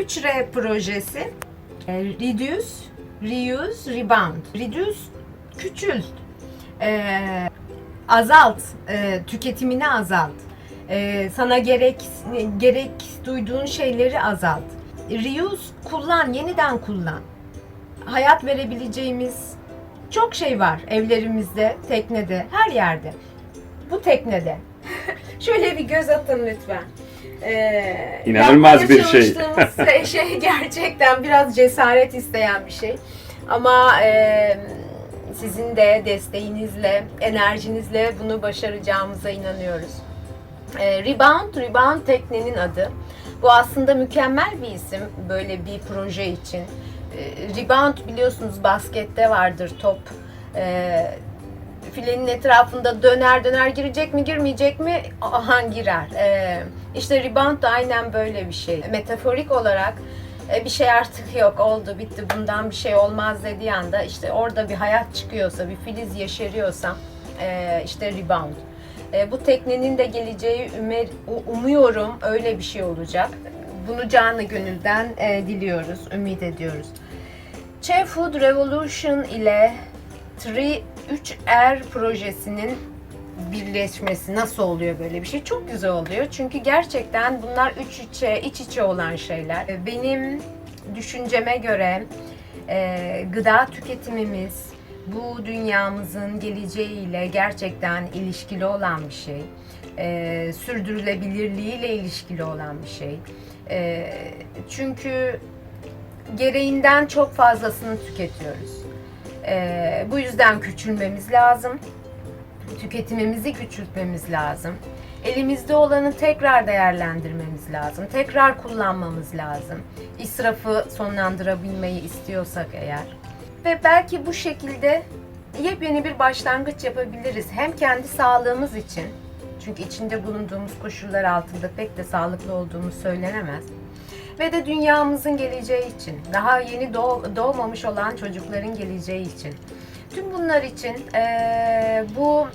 3R projesi e, Reduce, Reuse, Rebound. Reduce, küçült. E, azalt, e, tüketimini azalt. E, sana gerek gerek duyduğun şeyleri azalt. Reuse, kullan, yeniden kullan. Hayat verebileceğimiz çok şey var evlerimizde, teknede, her yerde. Bu teknede. Şöyle bir göz atın lütfen. Ee, İnanılmaz bir şey. şey- şey gerçekten biraz cesaret isteyen bir şey. Ama e, sizin de desteğinizle, enerjinizle bunu başaracağımıza inanıyoruz. E, Rebound, Rebound teknenin adı. Bu aslında mükemmel bir isim böyle bir proje için. E, Rebound biliyorsunuz baskette vardır top. E, filenin etrafında döner döner girecek mi girmeyecek mi aha girer. E, işte rebound da aynen böyle bir şey. Metaforik olarak e, bir şey artık yok oldu bitti bundan bir şey olmaz dediği anda işte orada bir hayat çıkıyorsa bir filiz yeşeriyorsa e, işte rebound. E, bu teknenin de geleceği umuyorum öyle bir şey olacak. Bunu canı gönülden diliyoruz, ümit ediyoruz. Chef Food Revolution ile 3R projesinin birleşmesi nasıl oluyor böyle bir şey? Çok güzel oluyor. Çünkü gerçekten bunlar üç içe, iç içe olan şeyler. E, Benim düşünceme göre e, gıda tüketimimiz bu dünyamızın geleceğiyle gerçekten ilişkili olan bir şey. E, sürdürülebilirliğiyle ilişkili olan bir şey. E, çünkü gereğinden çok fazlasını tüketiyoruz. E, bu yüzden küçülmemiz lazım tüketimimizi küçültmemiz lazım. Elimizde olanı tekrar değerlendirmemiz lazım. Tekrar kullanmamız lazım. İsrafı sonlandırabilmeyi istiyorsak eğer. Ve belki bu şekilde yepyeni bir başlangıç yapabiliriz. Hem kendi sağlığımız için, çünkü içinde bulunduğumuz koşullar altında pek de sağlıklı olduğumuz söylenemez. Ve de dünyamızın geleceği için, daha yeni doğ- doğmamış olan çocukların geleceği için. Tüm bunlar için eee, bu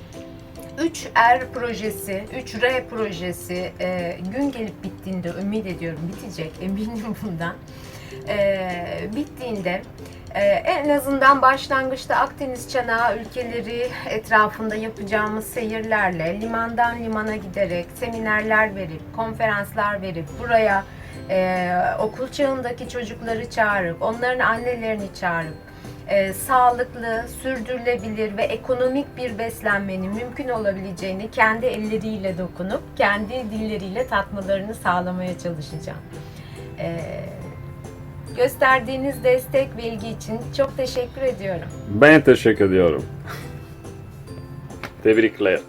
3R projesi, 3R projesi eee, gün gelip bittiğinde ümit ediyorum bitecek eminim bundan. Eee, bittiğinde eee, en azından başlangıçta Akdeniz çanağı ülkeleri etrafında yapacağımız seyirlerle limandan limana giderek seminerler verip konferanslar verip buraya eee, okul çağındaki çocukları çağırıp onların annelerini çağırıp e, sağlıklı, sürdürülebilir ve ekonomik bir beslenmenin mümkün olabileceğini kendi elleriyle dokunup kendi dilleriyle tatmalarını sağlamaya çalışacağım. E, gösterdiğiniz destek ve ilgi için çok teşekkür ediyorum. Ben teşekkür ediyorum. Tebrikler.